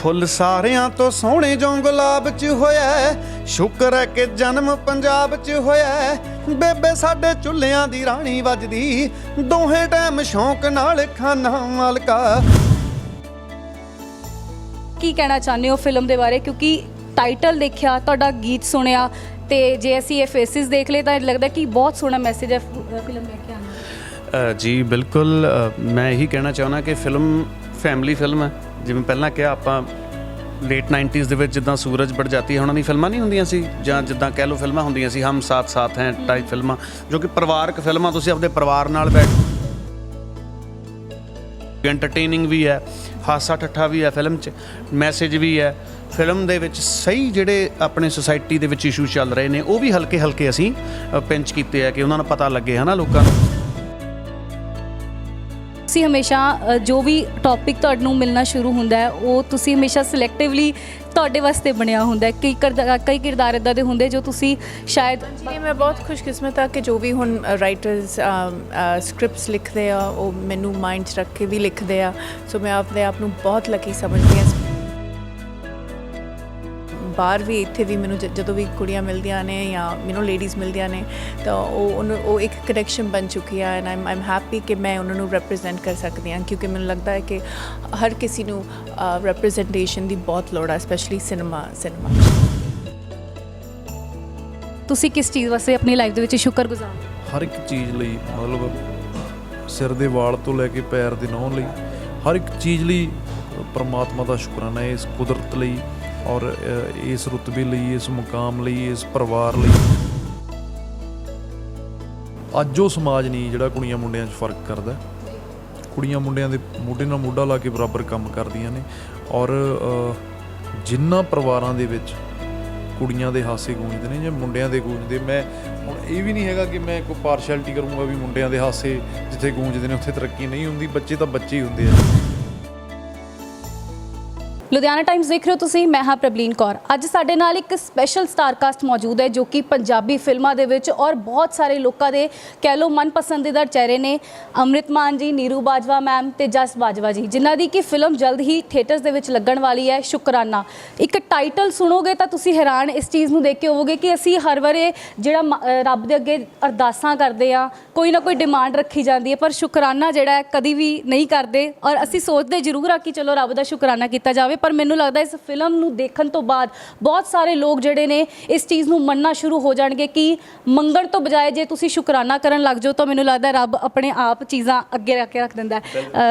ਫੁੱਲ ਸਾਰਿਆਂ ਤੋਂ ਸੋਹਣੇ ਜੋ ਗੁਲਾਬ 'ਚ ਹੋਇਆ। ਸ਼ੁਕਰ ਹੈ ਕਿ ਜਨਮ ਪੰਜਾਬ 'ਚ ਹੋਇਆ। ਬੇਬੇ ਸਾਡੇ ਚੁੱਲ੍ਹਿਆਂ ਦੀ ਰਾਣੀ ਵੱਜਦੀ ਦੋਹੇ ਟਾਈਮ ਸ਼ੌਂਕ ਨਾਲ ਖਾਣਾ ਮਾਲਕਾ ਕੀ ਕਹਿਣਾ ਚਾਹੁੰਦੇ ਹੋ ਫਿਲਮ ਦੇ ਬਾਰੇ ਕਿਉਂਕਿ ਟਾਈਟਲ ਦੇਖਿਆ ਤੁਹਾਡਾ ਗੀਤ ਸੁਣਿਆ ਤੇ ਜੇ ਅਸੀਂ ਇਹ ਫੇਸਿਸ ਦੇਖ ਲਏ ਤਾਂ ਇਹ ਲੱਗਦਾ ਕਿ ਬਹੁਤ ਸੋਹਣਾ ਮੈਸੇਜ ਹੈ ਫਿਲਮ ਦੇਖ ਕੇ ਆਉਣਾ ਅ, ਜੀ ਬਿਲਕੁਲ ਮੈਂ ਇਹੀ ਕਹਿਣਾ ਚਾਹੁੰਦਾ ਕਿ ਫਿਲਮ ਫੈਮਿਲੀ ਫਿਲਮ ਹੈ। ਜਿਵੇਂ ਪਹਿਲਾਂ ਕਿਹਾ ਆਪਾਂ ਲੇਟ 90s ਦੇ ਵਿੱਚ ਜਿੱਦਾਂ ਸੂਰਜ ਬੜ ਜਾਤੀ ਹੈ ਉਹਨਾਂ ਦੀ ਫਿਲਮਾਂ ਨਹੀਂ ਹੁੰਦੀਆਂ ਸੀ। ਜਾਂ ਜਿੱਦਾਂ ਕਹਿ ਲਓ ਫਿਲਮਾਂ ਹੁੰਦੀਆਂ ਸੀ, ਹਮ ਸਾਥ ਸਾਥ ਹੈ ਟਾਈਪ ਫਿਲਮਾਂ, ਜੋ ਕਿ ਪਰਿਵਾਰਕ ਫਿਲਮਾਂ, ਤੁਸੀਂ ਆਪਣੇ ਪਰਿਵਾਰ ਨਾਲ ਬੈਠ ਐਂਟਰਟੇਨਿੰਗ ਵੀ ਹੈ, ਹਾਸਾ ਠੱਠਾ ਵੀ ਹੈ ਫਿਲਮ 'ਚ ਮੈਸੇਜ ਵੀ ਹੈ। ਫਿਲਮ ਦੇ ਵਿੱਚ ਸਹੀ ਜਿਹੜੇ ਆਪਣੇ ਸੁਸਾਇਟੀ ਦੇ ਵਿੱਚ ਇਸ਼ੂ ਚੱਲ ਰਹੇ ਨੇ, ਉਹ ਵੀ ਹਲਕੇ ਹਲਕੇ ਅਸੀਂ ਪਿੰਚ ਕੀਤੇ ਆ ਕਿ ਉਹਨਾਂ ਨੂੰ ਪਤਾ ਲੱਗੇ ਹਨਾ ਲੋਕਾਂ ਨੂੰ। ਤੁਸੀਂ ਹਮੇਸ਼ਾ ਜੋ ਵੀ ਟੌਪਿਕ ਤੁਹਾਨੂੰ ਮਿਲਣਾ ਸ਼ੁਰੂ ਹੁੰਦਾ ਹੈ, ਉਹ ਤੁਸੀਂ ਹਮੇਸ਼ਾ ਸਿਲੈਕਟਿਵਲੀ ਤੁਹਾਡੇ ਵਾਸਤੇ ਬਣਿਆ ਹੁੰਦਾ ਹੈ। ਕਈ ਕਿਰਦਾਰ ਕਈ ਕਿਰਦਾਰ ਇਦਾਂ ਦੇ ਹੁੰਦੇ ਜੋ ਤੁਸੀਂ ਸ਼ਾਇਦ ਜੀ, ਮੈਂ ਬਹੁਤ ਖੁਸ਼ਕਿਸਮਤ ਹਾਂ ਕਿ ਜੋ ਵੀ ਹੁਣ ਰਾਈਟਰਸ ਸਕ੍ਰਿਪਟਸ ਲਿਖਦੇ ਆ, ਉਹ ਮੈਨੂੰ ਮਾਈਂਡ 'ਚ ਰੱਖ ਕੇ ਵੀ ਲਿਖਦੇ ਆ। ਸੋ ਮੈਂ ਆਪਣੇ ਆਪ ਨੂੰ ਬਹੁਤ ਲੱਕੀ ਸਮਝਦੀ ਹਾਂ ਬਾਹਰ ਵੀ ਇੱਥੇ ਵੀ ਮੈਨੂੰ ਜ- ਜਦੋਂ ਵੀ ਕੁੜੀਆਂ ਮਿਲਦੀਆਂ ਨੇ ਜਾਂ ਮੈਨੂੰ ਲੇਡੀਜ਼ ਮਿਲਦੀਆਂ ਨੇ ਤਾਂ ਉਹ ਉਹਨੂੰ ਉਹ ਇੱਕ ਕਨੈਕਸ਼ਨ ਬਣ ਚੁੱਕੀ ਆ ਐਂਡ ਆਮ ਆਮ ਹੈਪੀ ਕਿ ਮੈਂ ਉਹਨਾਂ ਨੂੰ ਰਿਪਰੈਜ਼ੈਂਟ ਕਰ ਸਕਦੀ ਹਾਂ ਕਿਉਂਕਿ ਮੈਨੂੰ ਲੱਗਦਾ ਹੈ ਕਿ ਹਰ ਕਿਸੇ ਨੂੰ ਰਿਪਰੈਜ਼ੈਂਟੇਸ਼ਨ ਦੀ ਬਹੁਤ ਲੋੜ ਆ ਸਪੈਸ਼ਲੀ ਸਿਨੇਮਾ ਸਿਨੇਮਾ ਤੁਸੀਂ ਕਿਸ ਚੀਜ਼ ਵਾਸਤੇ ਆਪਣੀ ਲਾਈਫ ਦੇ ਵਿੱਚ ਸ਼ੁਕਰਗੁਜ਼ਾਰ ਹੋ? ਹਰ ਇੱਕ ਚੀਜ਼ ਲਈ ਮਤਲਬ ਸਿਰ ਦੇ ਵਾਲ ਤੋਂ ਲੈ ਕੇ ਪੈਰ ਦੇ ਨਹੁੰ ਲਈ ਹਰ ਇੱਕ ਚੀਜ਼ ਲਈ ਪਰਮਾਤਮਾ ਦਾ ਸ਼ੁਕਰਾਨਾ ਹੈ ਇਸ ਕੁਦਰਤ ਲਈ ਔਰ ਇਸ ਰੁਤਬੇ ਲਈ ਇਸ ਮੁਕਾਮ ਲਈ ਇਸ ਪਰਿਵਾਰ ਲਈ। ਅੱਜ ਉਹ ਸਮਾਜ ਨਹੀਂ ਜਿਹੜਾ ਕੁੜੀਆਂ ਮੁੰਡਿਆਂ 'ਚ ਫ਼ਰਕ ਕਰਦਾ। ਕੁੜੀਆਂ ਮੁੰਡਿਆਂ ਦੇ ਮੋਢੇ ਨਾਲ ਮੋਢਾ ਲਾ ਕੇ ਬਰਾਬਰ ਕੰਮ ਕਰਦੀਆਂ ਨੇ। ਔਰ ਅ, ਜਿਨ੍ਹਾਂ ਪਰਿਵਾਰਾਂ ਦੇ ਵਿੱਚ ਕੁੜੀਆਂ ਦੇ ਹਾਸੇ ਗੂੰਜਦੇ ਨੇ ਜਾਂ ਮੁੰਡਿਆਂ ਦੇ ਗੂੰਜਦੇ ਮੈਂ ਹੁਣ ਇਹ ਵੀ ਨਹੀਂ ਹੈਗਾ ਕਿ ਮੈਂ ਕੋਈ ਪਾਰਸ਼ੈਲਿਟੀ ਕਰੂੰਗਾ ਵੀ ਮੁੰਡਿਆਂ ਦੇ ਹਾਸੇ ਜਿੱਥੇ ਗੂੰਜਦੇ ਨੇ ਉੱਥੇ ਤਰੱਕੀ ਨਹੀਂ ਹੁੰਦੀ। ਬੱਚੇ ਤਾਂ ਬੱਚੇ ਹੀ ਹੁੰਦੇ ਆ। ਲੁਧਿਆਣਾ ਟਾਈਮਸ ਦੇਖ ਰਹੇ ਹੋ ਤੁਸੀਂ, ਮੈਂ ਹਾਂ ਪ੍ਰਬਲੀਨ ਕੌਰ। ਅੱਜ ਸਾਡੇ ਨਾਲ ਇੱਕ ਸਪੈਸ਼ਲ ਸਟਾਰਕਾਸਟ ਮੌਜੂਦ ਹੈ, ਜੋ ਕਿ ਪੰਜਾਬੀ ਫਿਲਮਾਂ ਦੇ ਵਿੱਚ ਔਰ ਬਹੁਤ ਸਾਰੇ ਲੋਕਾਂ ਦੇ ਕਹਿ ਲਓ ਮਨਪਸੰਦੀਦਾ ਚਿਹਰੇ ਨੇ। ਅੰਮ੍ਰਿਤ ਮਾਨ ਜੀ, ਨੀਰੂ ਬਾਜਵਾ ਮੈਮ ਤੇ ਜਸ ਬਾਜਵਾ ਜੀ, ਜਿਨ੍ਹਾਂ ਦੀ ਕਿ ਫਿਲਮ ਜਲਦ ਹੀ ਥੀਏਟਰਸ ਦੇ ਵਿੱਚ ਲੱਗਣ ਵਾਲੀ ਹੈ, ਸ਼ੁਕਰਾਨਾ। ਇੱਕ ਟਾਈਟਲ ਸੁਣੋਗੇ ਤਾਂ ਤੁਸੀਂ ਹੈਰਾਨ ਇਸ ਚੀਜ਼ ਨੂੰ ਦੇਖ ਕੇ ਹੋਵੋਗੇ ਕਿ ਅਸੀਂ ਹਰ ਵਾਰੇ ਜਿਹੜਾ ਮ- ਰੱਬ ਦੇ ਅੱਗੇ ਅਰਦਾਸਾਂ ਕਰਦੇ ਆ ਕੋਈ ਨਾ ਕੋਈ ਡਿਮਾਂਡ ਰੱਖੀ ਜਾਂਦੀ ਹੈ, ਪਰ ਸ਼ੁਕਰਾਨਾ ਜਿਹੜਾ ਹੈ ਕਦੀ ਵੀ ਨਹੀਂ ਕਰਦੇ। ਔਰ ਅਸੀਂ ਸੋਚਦੇ ਜ਼ਰੂਰ ਆ ਕਿ ਚਲੋ ਰੱਬ ਦਾ ਸ਼ੁਕਰਾਨਾ ਕੀਤਾ ਜਾਵੇ, ਪਰ ਮੈਨੂੰ ਲੱਗਦਾ ਇਸ ਫਿਲਮ ਨੂੰ ਦੇਖਣ ਤੋਂ ਬਾਅਦ ਬਹੁਤ ਸਾਰੇ ਲੋਕ ਜਿਹੜੇ ਨੇ ਇਸ ਚੀਜ਼ ਨੂੰ ਮੰਨਣਾ ਸ਼ੁਰੂ ਹੋ ਜਾਣਗੇ ਕਿ ਮੰਗਣ ਤੋਂ ਬਜਾਏ ਜੇ ਤੁਸੀਂ ਸ਼ੁਕਰਾਨਾ ਕਰਨ ਲੱਗ ਜਾਓ ਤਾਂ ਮੈਨੂੰ ਲੱਗਦਾ ਰੱਬ ਆਪਣੇ ਆਪ ਚੀਜ਼ਾਂ ਅੱਗੇ ਰੱਖ ਕੇ ਰੱਖ ਦਿੰਦਾ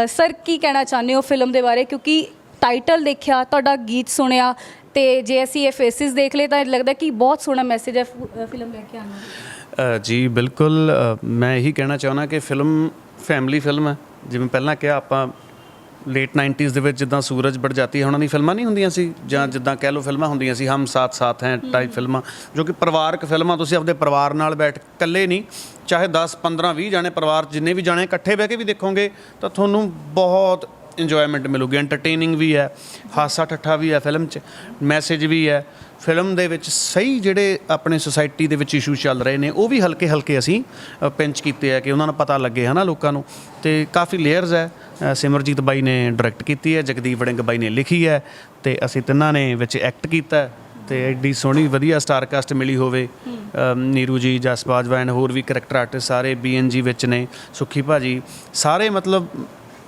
ਸਰ ਕੀ ਕਹਿਣਾ ਚਾਹੁੰਦੇ ਹੋ ਫਿਲਮ ਦੇ ਬਾਰੇ? ਕਿਉਂਕਿ ਟਾਈਟਲ ਦੇਖਿਆ ਤੁਹਾਡਾ ਗੀਤ ਸੁਣਿਆ ਤੇ ਜੇ ਅਸੀਂ ਇਹ ਫੇਸਿਸ ਦੇਖ ਲਏ ਤਾਂ ਲੱਗਦਾ ਕਿ ਬਹੁਤ ਸੋਹਣਾ ਮੈਸੇਜ ਹੈ ਫਿਲਮ ਲੈ ਕੇ ਆਉਣਾ ਜੀ ਬਿਲਕੁਲ। ਮੈਂ ਇਹੀ ਕਹਿਣਾ ਚਾਹੁੰਦਾ ਕਿ ਫਿਲਮ ਫੈਮਿਲੀ ਫਿਲਮ ਹੈ। ਜਿਵੇਂ ਪਹਿਲਾਂ ਕਿਹਾ ਆਪਾਂ ਲੇਟ 90s ਦੇ ਵਿੱਚ ਜਿੱਦਾਂ ਸੂਰਜ ਬੜ ਜਾਤੀ ਹੈ ਉਹਨਾਂ ਦੀ ਫਿਲਮਾਂ ਨਹੀਂ ਹੁੰਦੀਆਂ ਸੀ? ਜਾਂ ਜਿੱਦਾਂ ਕਹਿ ਲਓ ਫਿਲਮਾਂ ਹੁੰਦੀਆਂ ਸੀ ਹਮ ਸਾਥ ਸਾਥ ਹੈ ਟਾਈਪ ਫਿਲਮਾਂ ਜੋ ਕਿ ਪਰਿਵਾਰਕ ਫਿਲਮਾਂ ਤੁਸੀਂ ਆਪਣੇ ਪਰਿਵਾਰ ਨਾਲ ਬੈਠ ਇਕੱਲੇ ਨਹੀਂ ਚਾਹੇ 10 15 20 ਜਾਣੇ ਪਰਿਵਾਰ ਜਿੰਨੇ ਵੀ ਜਾਣੇ ਇਕੱਠੇ ਬਹਿ ਕੇ ਵੀ ਦੇਖੋਗੇ ਤਾਂ ਤੁਹਾਨੂੰ ਬਹੁਤ ਇੰਜੋਇਮੈਂਟ ਮਿਲੂਗੀ ਐਂਟਰਟੇਨਿੰਗ ਵੀ ਹੈ ਹਾਸਾ ਠੱਠਾ ਵੀ ਹੈ ਫਿਲਮ 'ਚ ਮੈਸੇਜ ਵੀ ਹੈ। ਫਿਲਮ ਦੇ ਵਿੱਚ ਸਹੀ ਜਿਹੜੇ ਆਪਣੇ ਸੁਸਾਇਟੀ ਦੇ ਵਿੱਚ ਇਸ਼ੂ ਚੱਲ ਰਹੇ ਨੇ, ਉਹ ਵੀ ਹਲਕੇ ਹਲਕੇ ਅਸੀਂ ਪਿੰਚ ਕੀਤੇ ਆ ਕਿ ਉਹਨਾਂ ਨੂੰ ਪਤਾ ਲੱਗੇ ਹਨਾ ਲੋਕਾਂ ਨੂੰ। ਤੇ ਕਾਫੀ ਲੇਅਰਸ ਹੈ। ਸਿਮਰਜੀਤ ਬਾਈ ਨੇ ਡਾਇਰੈਕਟ ਕੀਤੀ ਹੈ, ਜਗਦੀਪ ਵੜਿੰਗ ਬਾਈ ਨੇ ਲਿਖੀ ਹੈ, ਤੇ ਅਸੀਂ ਤਿੰਨਾਂ ਨੇ ਵਿੱਚ ਐਕਟ ਕੀਤਾ ਹੈ। ਤੇ ਐਡੀ ਸੋਹਣੀ ਵਧੀਆ ਸਟਾਰ ਕਾਸਟ ਮਿਲੀ ਹੋਵੇ। ਨੀਰੂ ਜੀ, ਜਸ ਬਾਜਵਾ ਹੋਰ ਵੀ ਕਰੈਕਟਰ ਆਰਟਿਸਟ ਸਾਰੇ ਬੀਐਨਜੀ ਵਿੱਚ ਨੇ, ਸੁੱਖੀ ਭਾਜੀ। ਸਾਰੇ ਮਤਲਬ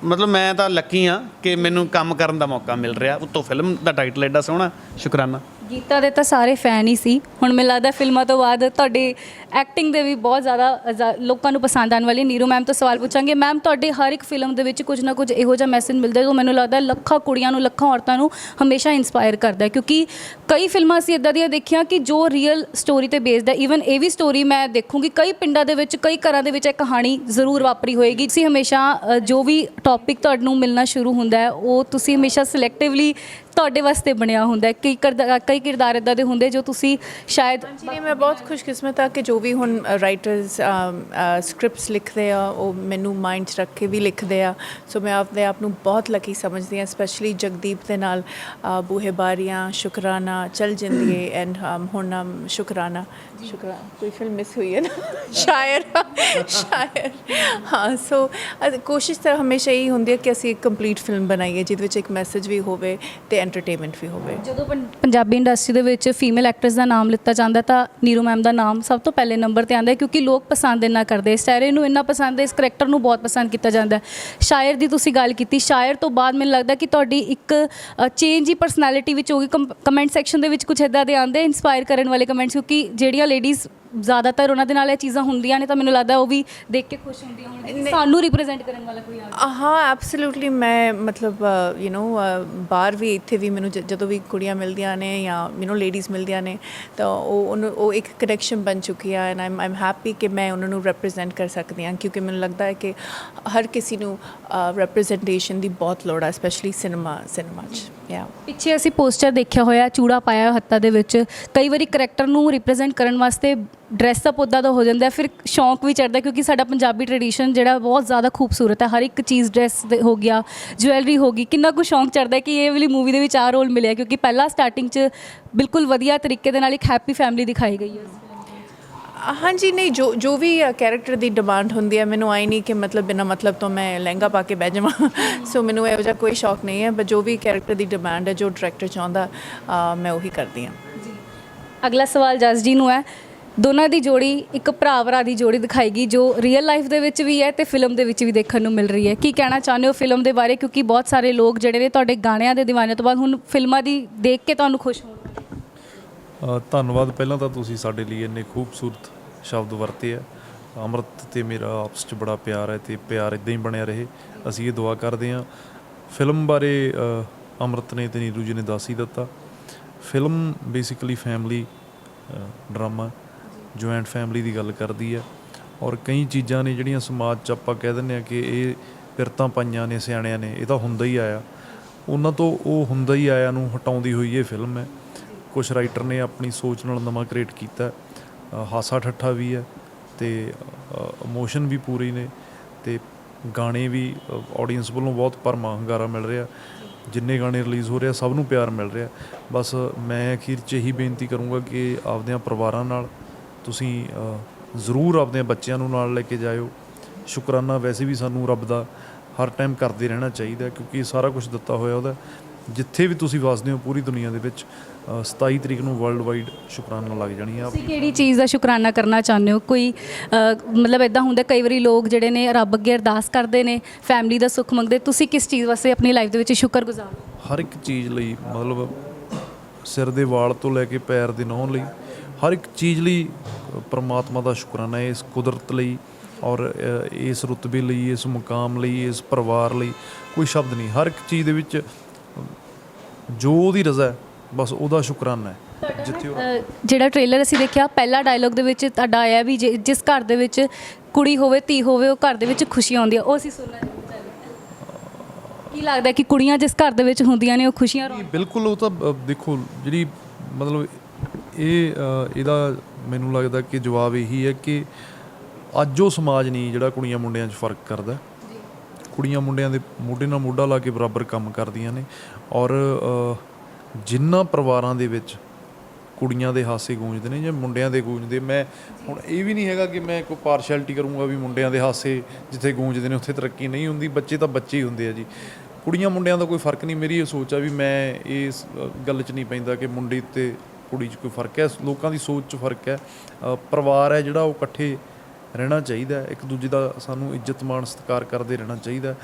ਮਤਲਬ ਮੈਂ ਤਾਂ ਲੱਕੀ ਆ ਕਿ ਮੈਨੂੰ ਕੰਮ ਕਰਨ ਦਾ ਮੌਕਾ ਮਿਲ ਰਿਹਾ। ਉੱਤੋਂ ਫਿਲਮ ਦਾ ਟਾਈਟਲ ਐਡਾ ਸੋਹਣਾ, ਸ਼ੁਕਰਾਨਾ। ਗੀਤਾ ਦੇ ਤਾਂ ਸਾਰੇ ਫੈਨ ਹੀ ਸੀ। ਹੁਣ ਮੈਨੂੰ ਲੱਗਦਾ ਫਿਲਮਾਂ ਤੋਂ ਬਾਅਦ ਤੁਹਾਡੀ ਐਕਟਿੰਗ ਦੇ ਵੀ ਬਹੁਤ ਜ਼ਿਆਦਾ ਜ਼ਿਆ- ਲੋਕਾਂ ਨੂੰ ਪਸੰਦ ਆਉਣ ਵਾਲੀ ਨੀਰੂ ਮੈਮ ਤੋਂ ਸਵਾਲ ਪੁੱਛਾਂਗੇ। ਮੈਮ ਤੁਹਾਡੇ ਹਰ ਇੱਕ ਫਿਲਮ ਦੇ ਵਿੱਚ ਕੁਝ ਨਾ ਕੁਝ ਇਹੋ ਜਿਹਾ ਮੈਸੇਜ ਮਿਲਦਾ ਜੋ ਮੈਨੂੰ ਲੱਗਦਾ ਲੱਖਾਂ ਕੁੜੀਆਂ ਨੂੰ ਲੱਖਾਂ ਔਰਤਾਂ ਨੂੰ ਹਮੇਸ਼ਾ ਇਨਸਪਾਇਰ ਕਰਦਾ ਹੈ। ਕਿਉਂਕਿ ਕਈ ਫਿਲਮਾਂ ਅਸੀਂ ਇਦਾਂ ਦੀਆਂ ਦੇਖੀਆਂ ਕਿ ਜੋ ਰੀਅਲ ਸਟੋਰੀ ਤੇ ਬੇਸਡ ਹੈ। ਈਵਨ ਇਹ ਵੀ ਸਟੋਰੀ ਮੈਂ ਦੇਖੂੰਗੀ। ਕਈ ਪਿੰਡਾਂ ਦੇ ਵਿੱਚ ਕਈ ਘਰਾਂ ਦੇ ਵਿੱਚ ਇਹ ਕਹਾਣੀ ਜ਼ਰੂਰ ਵਾਪਰੀ ਹੋਏਗੀ। ਤੁਸੀਂ ਹਮੇਸ਼ਾ ਅ, ਜੋ ਵੀ ਟੌਪਿਕ ਤੁਹਾਨੂੰ ਮਿਲਣਾ ਸ਼ੁਰੂ ਹੁੰਦਾ ਹੈ ਉਹ ਤੁਸੀਂ ਹਮੇਸ਼ਾ ਸਿਲੈਕਟਿਵਲੀ ਤੁਹਾਡੇ ਵਾਸਤੇ ਬਣਿਆ ਹੁੰਦਾ ਹੈ? ਕਈ ਕਿਰਦਾਰ ਕਈ ਕਿਰਦਾਰ ਇਦਾਂ ਦੇ ਹੁੰਦੇ ਜੋ ਤੁਸੀਂ ਸ਼ਾਇਦ ਜੀ ਨਹੀਂ, ਮੈਂ ਬਹੁਤ ਖੁਸ਼ਕਿਸਮਤ ਆ ਕਿ ਜੋ ਵੀ ਹੁਣ ਰਾਈਟਰਸ ਸਕ੍ਰਿਪਟਸ ਲਿਖਦੇ ਆ ਉਹ ਮੈਨੂੰ ਮਾਈਂਡ 'ਚ ਰੱਖ ਕੇ ਵੀ ਲਿਖਦੇ ਆ। ਸੋ ਮੈਂ ਆਪਣੇ ਆਪ ਨੂੰ ਬਹੁਤ ਲੱਕੀ ਸਮਝਦੀ ਆ ਸਪੈਸ਼ਲੀ ਜਗਦੀਪ ਦੇ ਨਾਲ ਅ, ਬੂਹੇ ਬਾਰੀਆਂ ਸ਼ੁਕਰਾਨਾ ਚਲ ਜਿੰਦਗੀ ਐਂਡ ਹੁਣ ਸ਼ੁਕਰਾਨਾ। ਸ਼ੁਕਰਾਨਾ ਕੋਈ ਫਿਲਮ ਮਿਸ ਹੋਈ ਹੈ ਨਾ? ਸ਼ਾਇਰ। ਸ਼ਾਇਰ। ਹਾਂ ਸੋ ਕੋਸ਼ਿਸ਼ ਤਾਂ ਹਮੇਸ਼ਾ ਹੀ ਹੁੰਦੀ ਹੈ ਕਿ ਅਸੀਂ ਇੱਕ ਕੰਪਲੀਟ ਫਿਲਮ ਬਣਾਈਏ ਜਿਹਦੇ ਵਿੱਚ ਇੱਕ ਮੈਸੇਜ ਵੀ ਹੋਵੇ ਤੇ ਐਂਟਰਟੇਨਮੈਂਟ ਵੀ ਹੋਵੇ। ਜਦੋਂ ਪੰ- ਪੰਜਾਬੀ ਇੰਡਸਟਰੀ ਦੇ ਵਿੱਚ ਫੀਮੇਲ ਐਕਟਰਸ ਦਾ ਨਾਮ ਲਿੱਤਾ ਜਾਂਦਾ ਤਾਂ ਨੀਰੂ ਮੈਮ ਦਾ ਨਾਮ ਸਭ ਤੋਂ ਪਹਿਲੇ ਨੰਬਰ ਤੇ ਆਉਂਦਾ ਹੈ ਕਿਉਂਕਿ ਲੋਕ ਪਸੰਦ ਇੰਨਾ ਕਰਦੇ। ਇਸ ਚਿਹਰੇ ਨੂੰ ਇੰਨਾ ਪਸੰਦ ਹੈ, ਇਸ ਕਰੈਕਟਰ ਨੂੰ ਬਹੁਤ ਪਸੰਦ ਕੀਤਾ ਜਾਂਦਾ ਹੈ। ਸ਼ਾਇਰ ਦੀ ਤੁਸੀਂ ਗੱਲ ਕੀਤੀ, ਸ਼ਾਇਰ ਤੋਂ ਬਾਅਦ ਮੈਨੂੰ ਲੱਗਦਾ ਕਿ ਤੁਹਾਡੀ ਇੱਕ ਚੇਂਜ ਹੀ ਪਰਸਨੈਲਿਟੀ ਵਿੱਚ ਹੋ ਗਈ ਕਮੈਂਟ ਸੈਕਸ਼ਨ ਦੇ ਵਿੱਚ ਕੁਝ ਇਦਾਂ ਦੇ ਆਉਂਦੇ ਇੰਸਪਾਇਰ ਕਰਨ ਵਾਲੇ ਕਮੈਂਟਸ ਕਿਉਂਕਿ ਜਿਹੜੀਆਂ ਲੇਡੀਜ਼ ਜ਼ਿਆਦਾਤਰ ਉਹਨਾਂ ਦੇ ਨਾਲ ਇਹ ਚੀਜ਼ਾਂ ਹੁੰਦੀਆਂ ਨੇ ਤਾਂ ਮੈਨੂੰ ਲੱਗਦਾ ਉਹ ਵੀ ਦੇਖ ਕੇ ਖੁਸ਼ ਹੁੰਦੀਆਂ ਹੋਣਗੀਆਂ ਕਿ ਸਾਨੂੰ ਰਿਪਰੈਜ਼ੈਂਟ ਕਰਨ ਵਾਲਾ ਕੋਈ ਆ ਗਿਆ। ਹਾਂ ਐਬਸੋਲੂਟਲੀ ਮੈਂ ਮਤਲਬ ਯੂ نو ਬਾਹਰ ਵੀ ਇੱਥੇ ਵੀ ਮੈਨੂੰ ਜ- ਜਦੋਂ ਵੀ ਕੁੜੀਆਂ ਮਿਲਦੀਆਂ ਨੇ ਜਾਂ ਯੂ نو ਲੇਡੀਜ਼ ਮਿਲਦੀਆਂ ਨੇ ਤਾਂ ਉਹ ਉਹਨੂੰ ਉਹ ਇੱਕ ਕਨੈਕਸ਼ਨ ਬਣ ਚੁੱਕੀ ਆ ਐਂਡ ਆਮ ਆਮ ਹੈਪੀ ਕਿ ਮੈਂ ਉਹਨਾਂ ਨੂੰ ਰਿਪਰੈਜ਼ੈਂਟ ਕਰ ਸਕਦੀ ਹਾਂ ਕਿਉਂਕਿ ਮੈਨੂੰ ਲੱਗਦਾ ਹੈ ਕਿ ਹਰ ਕਿਸੇ ਨੂੰ ਰਿਪਰੈਜ਼ੈਂਟੇਸ਼ਨ ਦੀ ਬਹੁਤ ਲੋੜ ਹੈ ਸਪੈਸ਼ਲੀ ਸਿਨੇਮਾ ਸਿਨੇਮਾ 'ਚ ਯਾ ਪਿੱਛੇ ਅਸੀਂ ਪੋਸਟਰ ਦੇਖਿਆ ਹੋਇਆ, ਚੂੜਾ ਪਾਇਆ ਹੋਇਆ ਹੱਥਾਂ ਦੇ ਵਿੱਚ। ਕਈ ਵਾਰੀ ਕਰੈਕਟਰ ਨੂੰ ਰਿਪਰੈਜ਼ੈਂਟ ਕਰਨ ਵਾਸਤੇ ਡਰੈਸ ਅਪ ਉੱਦਾਂ ਦਾ ਹੋ ਜਾਂਦਾ ਫਿਰ ਸ਼ੌਂਕ ਵੀ ਚੜਦਾ ਕਿਉਂਕਿ ਸਾਡਾ ਪੰਜਾਬੀ ਟ੍ਰੈਡੀਸ਼ਨ ਜਿਹੜਾ ਬਹੁਤ ਜ਼ਿਆਦਾ ਖੂਬਸੂਰਤ ਹੈ। ਹਰ ਇੱਕ ਚੀਜ਼ ਡਰੈਸ ਹੋ ਗਿਆ ਜੁਐਲਰੀ ਹੋ ਗਈ, ਕਿੰਨਾ ਕੁ ਸ਼ੌਂਕ ਚੜਦਾ ਕਿ ਇਹ ਵਾਲੀ ਮੂਵੀ ਦੇ ਵਿੱਚ ਆ ਰੋਲ ਮਿਲਿਆ ਕਿਉਂਕਿ ਪਹਿਲਾਂ ਸਟਾਰਟਿੰਗ 'ਚ ਬਿਲਕੁਲ ਵਧੀਆ ਤਰੀਕੇ ਦੇ ਨਾਲ ਇੱਕ ਹੈਪੀ ਫੈਮਿਲੀ ਦਿਖਾਈ ਗਈ ਹੈ। ਹਾਂਜੀ, ਨਹੀਂ, ਜੋ ਜੋ ਵੀ ਕੈਰੈਕਟਰ ਦੀ ਡਿਮਾਂਡ ਹੁੰਦੀ ਹੈ, ਮੈਨੂੰ ਆਈ ਨਹੀਂ ਕਿ ਮਤਲਬ ਬਿਨਾ ਮਤਲਬ ਤੋਂ ਮੈਂ ਲਹਿੰਗਾ ਪਾ ਕੇ ਬਹਿ ਜਾਵਾਂ। ਸੋ ਮੈਨੂੰ ਇਹੋ ਜਿਹਾ ਕੋਈ ਸ਼ੌਕ ਨਹੀਂ ਹੈ ਬਟ ਜੋ ਵੀ ਕੈਰੈਕਟਰ ਦੀ ਡਿਮਾਂਡ ਹੈ, ਜੋ ਡਾਇਰੈਕਟਰ ਚਾਹੁੰਦਾ ਮੈਂ ਉਹੀ ਕਰਦੀ ਹਾਂ। ਅਗਲਾ ਸਵਾਲ ਜਸ ਜੀ ਨੂੰ ਹੈ। ਦੋਨਾਂ ਦੀ ਜੋੜੀ ਇੱਕ ਭਰਾ ਭਰਾ ਦੀ ਜੋੜੀ ਦਿਖਾਈ ਗਈ ਜੋ ਰੀਅਲ ਲਾਈਫ ਦੇ ਵਿੱਚ ਵੀ ਹੈ ਤੇ ਫਿਲਮ ਦੇ ਵਿੱਚ ਵੀ ਦੇਖਣ ਨੂੰ ਮਿਲ ਰਹੀ ਹੈ। ਕੀ ਕਹਿਣਾ ਚਾਹੁੰਦੇ ਹੋ ਫਿਲਮ ਦੇ ਬਾਰੇ? ਕਿਉਂਕਿ ਬਹੁਤ ਸਾਰੇ ਲੋਕ ਜਿਹੜੇ ਨੇ ਤੁਹਾਡੇ ਗਾਣਿਆਂ ਦੇ دیਵਾਨੇ ਤੋਂ ਬਾਅਦ ਹੁਣ ਫਿਲਮਾਂ ਦੀ ਦੇਖ ਕੇ ਤੁਹਾਨੂੰ ਖੁਸ਼ ਹੋਣਗੇ ਧੰਨਵਾਦ ਪਹਿਲਾਂ ਤਾਂ ਤੁਸੀਂ ਸਾਡੇ ਲਈ ਇੰਨੇ ਖੂਬਸੂਰਤ ਸ਼ਬਦ ਵਰਤੇ ਆ। ਅੰਮ੍ਰਿਤ ਤੇ ਮੇਰਾ ਆਪਸ 'ਚ ਬੜਾ ਪਿਆਰ ਹੈ ਤੇ ਪਿਆਰ ਇਦਾਂ ਹੀ ਬਣਿਆ ਰਹੇ। ਅਸੀਂ ਇਹ ਦੁਆ ਕਰਦੇ ਹਾਂ। ਫਿਲਮ ਬਾਰੇ ਅ, ਅੰਮ੍ਰਿਤ ਨੇ ਤੇ ਨੀਰੂ ਜੀ ਨੇ ਦੱਸ ਹੀ ਦਿੱਤਾ। Film basically family drama joint family ਦੀ ਗੱਲ ਕਰਦੀ ਹੈ। ਔਰ ਕਈ ਚੀਜ਼ਾਂ ਨੇ ਜਿਹੜੀਆਂ ਸਮਾਜ 'ਚ ਆਪਾਂ ਕਹਿ ਦਿੰਦੇ ਆ ਕਿ ਇਹ ਪਿਰਤਾਂ ਪਾਈਆਂ ਨੇ ਸਿਆਣਿਆਂ ਨੇ ਇਹ ਤਾਂ ਹੁੰਦਾ ਹੀ ਆਇਆ। ਉਹਨਾਂ ਤੋਂ ਉਹ ਹੁੰਦਾ ਹੀ ਆਇਆ ਨੂੰ ਹਟਾਉਂਦੀ ਹੋਈ ਇਹ ਫਿਲਮ ਹੈ। ਕੁਝ ਰਾਈਟਰ ਨੇ ਆਪਣੀ ਸੋਚ ਨਾਲ ਨਵਾਂ ਕ੍ਰੀਏਟ ਕੀਤਾ। ਹਾਸਾ ਠੱਠਾ ਵੀ ਹੈ ਤੇ ਇਮੋਸ਼ਨ ਵੀ ਪੂਰੀ ਨੇ ਤੇ ਗਾਣੇ ਵੀ ਆਡੀਅנס ਵੱਲੋਂ ਬਹੁਤ ਭਰਮਾ ਹੰਗਾਰਾ ਮਿਲ ਰਿਹਾ। ਜਿੰਨੇ ਗਾਣੇ ਰਿਲੀਜ਼ ਹੋ ਰਿਹਾ ਸਭ ਨੂੰ ਪਿਆਰ ਮਿਲ ਰਿਹਾ। ਬਸ ਮੈਂ ਅਖੀਰ 'ਚ ਇਹੀ ਬੇਨਤੀ ਕਰੂੰਗਾ ਕਿ ਆਪਦਿਆਂ ਪਰਿਵਾਰਾਂ ਨਾਲ ਤੁਸੀਂ ਜ਼ਰੂਰ ਆਪਦਿਆਂ ਬੱਚਿਆਂ ਨੂੰ ਨਾਲ ਲੈ ਕੇ ਜਾਇਓ। ਸ਼ੁਕਰਾਨਾ ਵੈਸੇ ਵੀ ਸਾਨੂੰ ਰੱਬ ਦਾ ਹਰ ਟਾਈਮ ਕਰਦੇ ਰਹਿਣਾ ਚਾਹੀਦਾ ਕਿਉਂਕਿ ਸਾਰਾ ਕੁਝ ਦਿੱਤਾ ਹੋਇਆ ਉਹਦਾ। ਜਿੱਥੇ ਵੀ ਤੁਸੀਂ ਵਸਦੇ ਹੋ ਪੂਰੀ ਦੁਨੀਆ ਦੇ ਵਿੱਚ ਅ, 27 ਤਰੀਕ ਨੂੰ ਵਰਲਡ ਵਾਈਡ ਸ਼ੁਕਰਾਨਾ ਲੱਗ ਜਾਣੀ ਆ ਤੁਸੀਂ ਕਿਹੜੀ ਚੀਜ਼ ਦਾ ਸ਼ੁਕਰਾਨਾ ਕਰਨਾ ਚਾਹੁੰਦੇ ਹੋ? ਕੋਈ ਮਤਲਬ ਇਦਾਂ ਹੁੰਦਾ ਕਈ ਵਾਰੀ ਲੋਕ ਜਿਹੜੇ ਨੇ ਰੱਬ ਅੱਗੇ ਅਰਦਾਸ ਕਰਦੇ ਨੇ ਫੈਮਿਲੀ ਦਾ ਸੁੱਖ ਮੰਗਦੇ ਤੁਸੀਂ ਕਿਸ ਚੀਜ਼ ਵਾਸਤੇ ਆਪਣੀ ਲਾਈਫ ਦੇ ਵਿੱਚ ਸ਼ੁਕਰਗੁਜ਼ਾਰ ਹਰ ਇੱਕ ਚੀਜ਼ ਲਈ ਮਤਲਬ ਸਿਰ ਦੇ ਵਾਲ ਤੋਂ ਲੈ ਕੇ ਪੈਰ ਦੇ ਨਹੁੰ ਲਈ ਹਰ ਇੱਕ ਚੀਜ਼ ਲਈ ਪ੍ਰਮਾਤਮਾ ਦਾ ਸ਼ੁਕਰਾਨਾ ਹੈ ਇਸ ਕੁਦਰਤ ਲਈ ਔਰ ਇਸ ਰੁਤਬੇ ਲਈ ਇਸ ਮੁਕਾਮ ਲਈ ਇਸ ਪਰਿਵਾਰ ਲਈ ਕੋਈ ਸ਼ਬਦ ਨਹੀਂ। ਹਰ ਇੱਕ ਚੀਜ਼ ਦੇ ਵਿੱਚ ਜੋ ਉਹਦੀ ਰਜ਼ਾ ਹੈ ਬਸ ਉਹਦਾ ਸ਼ੁਕਰਾਨਾ ਹੈ। ਜਿੱਥੇ ਉਹ ਜਿਹੜਾ ਟ੍ਰੇਲਰ ਅਸੀਂ ਦੇਖਿਆ ਪਹਿਲਾ ਡਾਇਲੋਗ ਦੇ ਵਿੱਚ ਤੁਹਾਡਾ ਆਇਆ ਵੀ ਜੇ- ਜਿਸ ਘਰ ਦੇ ਵਿੱਚ ਕੁੜੀ ਹੋਵੇ ਧੀ ਹੋਵੇ ਉਹ ਘਰ ਦੇ ਵਿੱਚ ਖੁਸ਼ੀਆਂ ਆਉਂਦੀਆਂ ਉਹ ਅਸੀਂ ਸੁਣਨਾ ਚਾਹੁੰਦੇ ਹਾਂ। ਕੀ ਲੱਗਦਾ ਕਿ ਕੁੜੀਆਂ ਜਿਸ ਘਰ ਦੇ ਵਿੱਚ ਹੁੰਦੀਆਂ ਨੇ ਉਹ ਖੁਸ਼ੀਆਂ ਨਹੀਂ, ਬਿਲਕੁਲ ਉਹ ਤਾਂ ਅ, ਦੇਖੋ ਜਿਹੜੀ ਮਤਲਬ ਇਹ ਅ, ਇਹਦਾ ਮੈਨੂੰ ਲੱਗਦਾ ਕਿ ਜਵਾਬ ਇਹੀ ਹੈ ਕਿ ਅੱਜ ਉਹ ਸਮਾਜ ਨਹੀਂ ਜਿਹੜਾ ਕੁੜੀਆਂ ਮੁੰਡਿਆਂ 'ਚ ਫ਼ਰਕ ਕਰਦਾ। ਕੁੜੀਆਂ ਮੁੰਡਿਆਂ ਦੇ ਮੋਢੇ ਨਾਲ ਮੋਢਾ ਲਾ ਕੇ ਬਰਾਬਰ ਕੰਮ ਕਰਦੀਆਂ ਨੇ ਔਰ ਅ, ਜਿਨ੍ਹਾਂ ਪਰਿਵਾਰਾਂ ਦੇ ਵਿੱਚ ਕੁੜੀਆਂ ਦੇ ਹਾਸੇ ਗੂੰਜਦੇ ਨੇ ਜਾਂ ਮੁੰਡਿਆਂ ਦੇ ਗੂੰਜਦੇ ਮੈਂ ਹੁਣ ਇਹ ਵੀ ਨਹੀਂ ਹੈਗਾ ਕਿ ਮੈਂ ਕੋਈ ਪਾਰਸ਼ੈਲਿਟੀ ਕਰੂੰਗਾ ਵੀ ਮੁੰਡਿਆਂ ਦੇ ਹਾਸੇ ਜਿੱਥੇ ਗੂੰਜਦੇ ਨੇ ਉੱਥੇ ਤਰੱਕੀ ਨਹੀਂ ਹੁੰਦੀ ਬੱਚੇ ਤਾਂ ਬੱਚੇ ਹੀ ਹੁੰਦੇ ਆ ਜੀ। ਕੁੜੀਆਂ ਮੁੰਡਿਆਂ ਦਾ ਕੋਈ ਫ਼ਰਕ ਨਹੀਂ ਮੇਰੀ ਇਹ ਸੋਚ ਆ ਵੀ ਮੈਂ ਇਸ ਗੱਲ 'ਚ ਨਹੀਂ ਪੈਂਦਾ ਕਿ ਮੁੰਡੇ ਤੇ ਕੁੜੀ 'ਚ ਕੋਈ ਫ਼ਰਕ ਹੈ ਲੋਕਾਂ ਦੀ ਸੋਚ 'ਚ ਫ਼ਰਕ ਹੈ। ਪਰਿਵਾਰ ਹੈ ਜਿਹੜਾ ਉਹ ਇਕੱਠੇ ਰਹਿਣਾ ਚਾਹੀਦਾ। ਇੱਕ ਦੂਜੇ ਦਾ ਸਾਨੂੰ ਇੱਜ਼ਤ ਮਾਣ ਸਤਿਕਾਰ ਕਰਦੇ ਰਹਿਣਾ ਚਾਹੀਦਾ।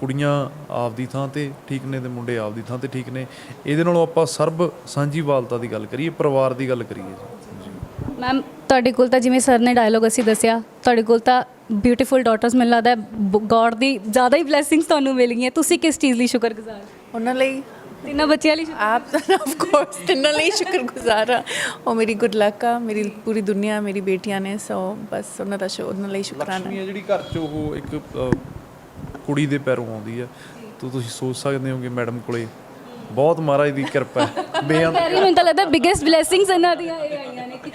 ਕੁੜੀਆਂ ਆਪਦੀ ਥਾਂ ਤੇ ਠੀਕ ਨੇ ਤੇ ਮੁੰਡੇ ਆਪਦੀ ਥਾਂ ਤੇ ਠੀਕ ਨੇ ਇਹਦੇ ਨਾਲੋਂ ਆਪਾਂ ਸਰਬ ਸਾਂਝੀਵਾਲਤਾ ਦੀ ਗੱਲ ਕਰੀਏ ਪਰਿਵਾਰ ਦੀ ਗੱਲ ਕਰੀਏ ਜੀ ਮੈਮ ਤੁਹਾਡੇ ਕੋਲ ਤਾਂ ਜਿਵੇਂ ਸਰ ਨੇ ਡਾਇਲੋਗ ਅਸੀਂ ਦੱਸਿਆ ਤੁਹਾਡੇ ਕੋਲ ਤਾਂ ਬਿਊਟੀਫੁਲ ਡਾਟਰਸ ਮੈਨੂੰ ਲੱਗਦਾ ਗੋਡ ਦੀ ਜ਼ਿਆਦਾ ਹੀ ਬਲੇਸਿੰਗਸ ਤੁਹਾਨੂੰ ਮਿਲ ਗਈਆਂ ਤੁਸੀਂ ਕਿਸ ਚੀਜ਼ ਲਈ ਸ਼ੁਕਰਗੁਜ਼ਾਰ? ਉਹਨਾਂ ਲਈ ਤਿੰਨਾਂ ਬੱਚਿਆਂ ਲਈ ਆਪ ਆਫ ਕੋਰਸ ਤਿੰਨਾਂ ਲਈ ਸ਼ੁਕਰਗੁਜ਼ਾਰ ਆ ਉਹ ਮੇਰੀ ਗੁੱਡ ਲੱਕ ਆ ਮੇਰੀ ਪੂਰੀ ਦੁਨੀਆ ਮੇਰੀ ਬੇਟੀਆਂ ਨੇ ਸੋ ਬਸ ਉਹਨਾਂ ਦਾ ਸ਼ੁ- ਉਹਨਾਂ ਲਈ ਸ਼ੁਕਰਾਨਾ। ਲక్ష్ਮੀ ਹੈ ਜਿਹੜੀ ਘਰ 'ਚ ਉਹ ਇੱਕ ਅ, ਕੁੜੀ ਦੇ ਪੈਰੋਂ ਆਉਂਦੀ ਹੈ ਤਾਂ ਤੁਸੀਂ ਸੋਚ ਸਕਦੇ ਹੋ ਕਿ ਮੈਡਮ ਕੋਲੇ ਬਹੁਤ ਮਹਾਰਾਜ ਦੀ ਕਿਰਪਾ ਹੈ। ਬੇਅੰਤ ਮੈਨੂੰ ਤਾਂ ਲੱਗਦਾ ਬਿਗੇਸਟ ਬਲੇਸਿੰਗਸ ਇਹਨਾਂ ਦੀਆਂ ਇਹ।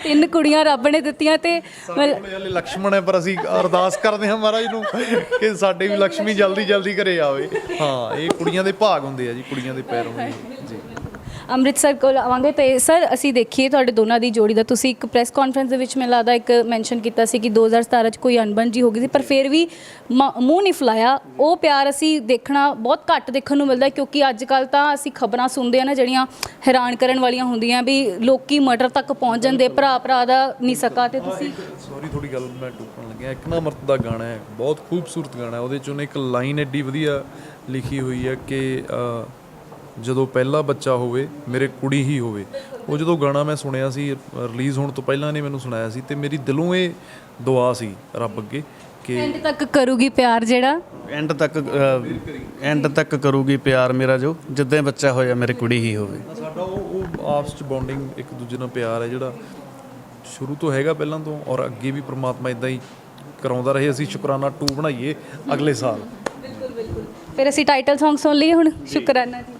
ਤਿੰਨ ਕੁੜੀਆਂ ਰੱਬ ਨੇ ਦਿੱਤੀਆਂ ਤੇ ਸਾਡੇ ਕੋਲੇ ਹੈ ਪਰ ਅਸੀਂ ਅਰਦਾਸ ਕਰਦੇ ਹਾਂ ਮਹਾਰਾਜ ਨੂੰ ਕਿ ਸਾਡੇ ਵੀ ਲਕਸ਼ਮੀ ਜਲਦੀ ਜਲਦੀ ਘਰੇ ਆਵੇ। ਹਾਂ ਇਹ ਕੁੜੀਆਂ ਦੇ ਭਾਗ ਹੁੰਦੇ ਆ ਜੀ ਕੁੜੀਆਂ ਦੇ ਪੈਰ ਹੁੰਦੇ ਆ ਅੰਮ੍ਰਿਤਸਰ ਕੋਲ ਆਵਾਂਗੇ। ਤੇ ਸਰ ਅਸੀਂ ਦੇਖੀਏ ਤੁਹਾਡੇ ਦੋਨਾਂ ਦੀ ਜੋੜੀ ਦਾ। ਤੁਸੀਂ ਇੱਕ ਪ੍ਰੈਸ ਕਾਨਫਰੰਸ ਦੇ ਵਿੱਚ ਮੈਨੂੰ ਲੱਗਦਾ ਇੱਕ ਮੈਂਸ਼ਨ ਕੀਤਾ ਸੀ ਕਿ 2017 ਚ ਕੋਈ ਅਣਬਣ ਜੀ ਹੋ ਗਈ ਸੀ ਪਰ ਫਿਰ ਵੀ ਮ- ਮੂੰਹ ਨਹੀਂ ਫੁਲਾਇਆ। ਉਹ ਪਿਆਰ ਅਸੀਂ ਦੇਖਣਾ ਬਹੁਤ ਘੱਟ ਦੇਖਣ ਨੂੰ ਮਿਲਦਾ ਹੈ ਕਿਉਂਕਿ ਅੱਜ ਕੱਲ ਤਾਂ ਅਸੀਂ ਖਬਰਾਂ ਸੁਣਦੇ ਆ ਨਾ ਜਿਹੜੀਆਂ ਹੈਰਾਨ ਕਰਨ ਵਾਲੀਆਂ ਹੁੰਦੀਆਂ ਵੀ ਲੋਕੀ ਮਰਡਰ ਤੱਕ ਪਹੁੰਚ ਜਾਂਦੇ ਭਰਾ ਭਰਾ ਦਾ ਨਹੀਂ ਸਕਾ। ਤੇ ਤੁਸੀਂ ਸੌਰੀ ਥੋੜੀ ਗੱਲ ਮੈਂ ਟੁੱਟਣ ਲੱਗਿਆ। ਇੱਕ ਨਾ ਅਮਰਤ ਦਾ ਗਾਣਾ ਹੈ ਬਹੁਤ ਖੂਬਸੂਰਤ ਗਾਣਾ ਹੈ। ਉਹਦੇ ਚ ਉਹਨੇ ਇੱਕ ਲਾਈਨ ਐਡੀ ਵਧੀਆ ਲਿਖੀ ਹੋਈ ਹੈ ਕਿ ਅ, ਜਦੋਂ ਪਹਿਲਾ ਬੱਚਾ ਹੋਵੇ ਮੇਰੇ ਕੁੜੀ ਹੀ ਹੋਵੇ। ਉਹ ਜਦੋਂ ਗਾਣਾ ਮੈਂ ਸੁਣਿਆ ਸੀ ਰਿਲੀਜ਼ ਹੋਣ ਤੋਂ ਪਹਿਲਾਂ ਨੇ ਮੈਨੂੰ ਸੁਣਾਇਆ ਸੀ ਤੇ ਮੇਰੀ ਦਿਲੋਂ ਇਹ ਦੁਆ ਸੀ ਰੱਬ ਅੱਗੇ ਕਿ ਐਂਡ ਤੱਕ ਕਰੂਗੀ ਪਿਆਰ ਜਿਹੜਾ? ਐਂਡ ਤੱਕ ਐਂਡ ਤੱਕ ਕਰੂਗੀ ਪਿਆਰ ਮੇਰਾ ਜੋ ਜਿੱਦਾਂ ਬੱਚਾ ਹੋਇਆ ਮੇਰੇ ਕੁੜੀ ਹੀ ਹੋਵੇ। ਸਾਡਾ ਉਹ ਉਹ ਆਪਸ ਚ ਬੌਂਡਿੰਗ ਇੱਕ ਦੂਜੇ ਨਾਲ ਪਿਆਰ ਹੈ ਜਿਹੜਾ ਸ਼ੁਰੂ ਤੋਂ ਹੈਗਾ ਪਹਿਲਾਂ ਤੋਂ ਔਰ ਅੱਗੇ ਵੀ ਪ੍ਰਮਾਤਮਾ ਇਦਾਂ ਹੀ ਕਰਾਉਂਦਾ ਰਹੇ। ਅਸੀਂ ਸ਼ੁਕਰਾਨਾ 2 ਬਣਾਈਏ ਅਗਲੇ ਸਾਲ। ਫਿਰ ਅਸੀਂ ਟਾਈਟਲ Song ਸੁਣ ਲਈਏ ਹੁਣ ਸ਼ੁਕਰਾਨਾ ਜੀ।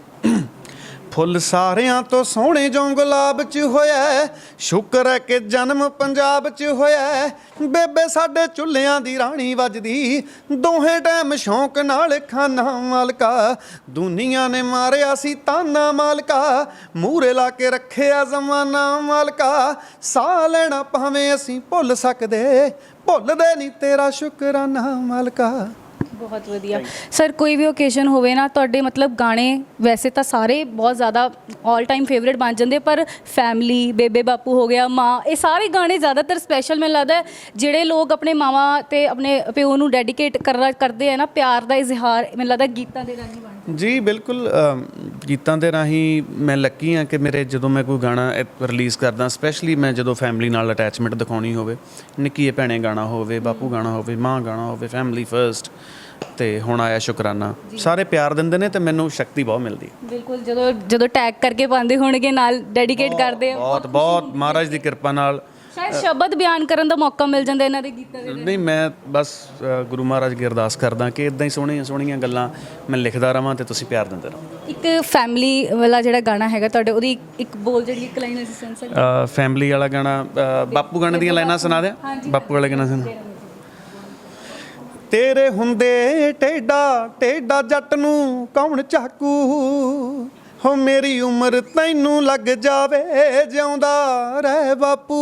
ਫੁੱਲ ਸਾਰਿਆਂ ਤੋਂ ਸੋਹਣੇ ਜੋ ਗੁਲਾਬ 'ਚ ਹੋਇਆ ਸ਼ੁਕਰ ਹੈ ਕਿ ਜਨਮ ਪੰਜਾਬ 'ਚ ਹੋਇਆ ਬੇਬੇ ਸਾਡੇ ਚੁੱਲ੍ਹਿਆਂ ਦੀ ਰਾਣੀ ਵੱਜਦੀ। ਦੋਹੇ ਟਾਈਮ ਸ਼ੌਂਕ ਨਾਲ ਖਾਨਾ ਮਾਲਕਾ। ਦੁਨੀਆ ਨੇ ਮਾਰਿਆ ਸੀ ਤਾਨਾ ਮਾਲਕਾ। ਮੂਰੇ ਲਾ ਕੇ ਰੱਖਿਆ ਜ਼ਮਾਨਾ ਮਾਲਕਾ। ਸਾਹ ਲੈਣਾ ਭਾਵੇਂ ਅਸੀਂ ਭੁੱਲ ਸਕਦੇ। ਭੁੱਲਦੇ ਨਹੀਂ ਤੇਰਾ ਸ਼ੁਕਰਾਨਾ ਮਾਲਕਾ। ਬਹੁਤ ਵਧੀਆ। ਸਰ ਕੋਈ ਵੀ ਓਕੇਸ਼ਨ ਹੋਵੇ ਨਾ ਤੁਹਾਡੇ ਮਤਲਬ ਗਾਣੇ ਵੈਸੇ ਤਾਂ ਸਾਰੇ ਬਹੁਤ ਜ਼ਿਆਦਾ 올 ਟਾਈਮ ਫੇਵਰਿਟ ਬਣ ਜਾਂਦੇ ਪਰ ਫੈਮਿਲੀ ਬੇਬੇ ਬਾਪੂ ਹੋ ਗਿਆ ਮਾਂ ਇਹ ਸਾਰੇ ਗਾਣੇ ਜ਼ਿਆਦਾਤਰ ਸਪੈਸ਼ਲ ਮੈਨੂੰ ਲੱਗਦਾ ਜਿਹੜੇ ਲੋਕ ਆਪਣੇ ਮਾਵਾਂ ਤੇ ਆਪਣੇ ਪਿਓ ਨੂੰ ਡੈਡੀਕੇਟ ਕਰਦੇ ਆ ਨਾ ਪਿਆਰ ਦਾ ਇਜ਼ਹਾਰ ਮੈਨੂੰ ਲੱਗਦਾ ਗੀਤਾਂ ਦੇ ਰਾਹੀਂ ਬਣਦਾ। ਜੀ ਬਿਲਕੁਲ ਗੀਤਾਂ ਦੇ ਰਾਹੀਂ ਮੈਂ ਲੱਕੀ ਹਾਂ ਕਿ ਮੇਰੇ ਜਦੋਂ ਮੈਂ ਕੋਈ ਗਾਣਾ ਰਿਲੀਜ਼ ਕਰਦਾ ਸਪੈਸ਼ਲੀ ਮੈਂ ਜਦੋਂ ਫੈਮਿਲੀ ਨਾਲ ਅਟੈਚਮੈਂਟ ਦਿਖਾਉਣੀ ਹੋਵੇ ਨਿੱਕੀਏ ਭੈਣੇ ਗਾਣਾ ਹੋਵੇ ਬਾਪੂ ਗਾਣਾ ਹੋਵੇ ਮਾਂ ਗਾਣਾ ਹੋਵੇ ਫੈਮਿਲੀ ਫਰਸਟ ਤੇ ਹੁਣ ਆਇਆ ਸ਼ੁਕਰਾਨਾ। ਸਾਰੇ ਪਿਆਰ ਦਿੰਦੇ ਨੇ ਤੇ ਮੈਨੂੰ ਸ਼ਕਤੀ ਬਹੁਤ ਮਿਲਦੀ ਹੈ। ਬਿਲਕੁਲ ਜਦੋਂ ਜਦੋਂ ਟੈਗ ਕਰਕੇ ਪਾਉਂਦੇ ਹੋਣਗੇ ਨਾਲ ਡੈਡੀਕੇਟ ਕਰਦੇ ਆ। ਬਹੁਤ ਬਹੁਤ ਮਹਾਰਾਜ ਦੀ ਕਿਰਪਾ ਨਾਲ। ਸ਼ਾਇਦ ਸ਼ਬਦ ਬਿਆਨ ਕਰਨ ਦਾ ਮੌਕਾ ਮਿਲ ਜਾਂਦਾ ਇਹਨਾਂ ਦੇ ਗੀਤਾਂ ਦੇ ਨਹੀਂ ਮੈਂ ਬਸ ਅ, ਗੁਰੂ ਮਹਾਰਾਜ ਕੀ ਅਰਦਾਸ ਕਰਦਾ ਕਿ ਇਦਾਂ ਹੀ ਸੋਹਣੀਆਂ ਸੋਹਣੀਆਂ ਗੱਲਾਂ ਮੈਂ ਲਿਖਦਾ ਰਵਾਂ ਤੇ ਤੁਸੀਂ ਪਿਆਰ ਦਿੰਦੇ ਰਹੋ। ਇੱਕ ਫੈਮਿਲੀ ਵਾਲਾ ਜਿਹੜਾ ਗਾਣਾ ਹੈਗਾ ਤੁਹਾਡੇ ਉਹਦੀ ਇੱਕ ਬੋਲ ਜਿਹੜੀ ਇੱਕ ਲਾਈਨ ਅਸੀਂ ਸੁਣ ਸਕਦੇ ਅ, ਫੈਮਿਲੀ ਵਾਲਾ ਗਾਣਾ ਅ, ਬਾਪੂ ਗਾਣੇ ਦੀਆਂ ਲਾਈਨਾਂ ਸੁਣਾ ਦਿਆਂ? ਬਾਪੂ ਵਾਲੇ ਗਾਣਾ ਸੁਣਾ ਤੇਰੇ ਹੁੰਦੇ ਟੇਡਾ ਟੇਡਾ ਜੱਟ ਨੂੰ ਕੌਣ ਚਾਕੂ? ਹੋ ਮੇਰੀ ਉਮਰ ਤੈਨੂੰ ਲੱਗ ਜਾਵੇ, ਜਿਉਂਦਾ ਰਹਿ ਬਾਪੂ।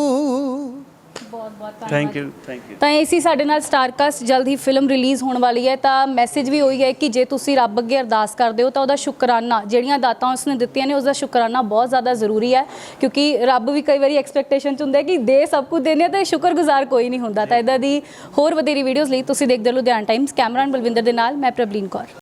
ਬਹੁਤ ਬਹੁਤ ਥੈਂਕ ਯੂ ਥੈਂਕ ਯੂ ਤਾਂ ਇਹ ਸੀ ਸਾਡੇ ਨਾਲ ਸਟਾਰਕਾਸਟ ਜਲਦ ਹੀ ਫਿਲਮ ਰਿਲੀਜ਼ ਹੋਣ ਵਾਲੀ ਹੈ। ਤਾਂ ਮੈਸੇਜ ਵੀ ਉਹੀ ਹੈ ਕਿ ਜੇ ਤੁਸੀਂ ਰੱਬ ਅੱਗੇ ਅਰਦਾਸ ਕਰਦੇ ਹੋ ਤਾਂ ਉਹਦਾ ਸ਼ੁਕਰਾਨਾ ਜਿਹੜੀਆਂ ਦਾਤਾਂ ਉਸਨੇ ਦਿੱਤੀਆਂ ਨੇ ਉਸ ਦਾ ਸ਼ੁਕਰਾਨਾ ਬਹੁਤ ਜ਼ਿਆਦਾ ਜ਼ਰੂਰੀ ਹੈ। ਕਿਉਂਕਿ ਰੱਬ ਵੀ ਕਈ ਵਾਰੀ ਐਕਸਪੈਕਟੇਸ਼ਨ ਚ ਹੁੰਦਾ ਹੈ ਕਿ ਦੇ ਸਭ ਕੁਝ ਦੇਣੇ ਤੇ ਸ਼ੁਕਰਗੁਜ਼ਾਰ ਕੋਈ ਨਹੀਂ ਹੁੰਦਾ। ਤਾਂ ਇਦਾਂ ਦੀ ਹੋਰ ਵਧੇਰੀ ਵੀਡੀਓਜ਼ ਲਈ ਤੁਸੀਂ ਦੇਖਦੇ ਰਹੋ ਲੁਧਿਆਣਾ ਟਾਈਮਸ ਕੈਮਰਾਨ ਬਲਵਿੰਦਰ ਦੇ ਨਾਲ ਮੈਂ ਪ੍ਰਬਲੀਨ ਕੌਰ।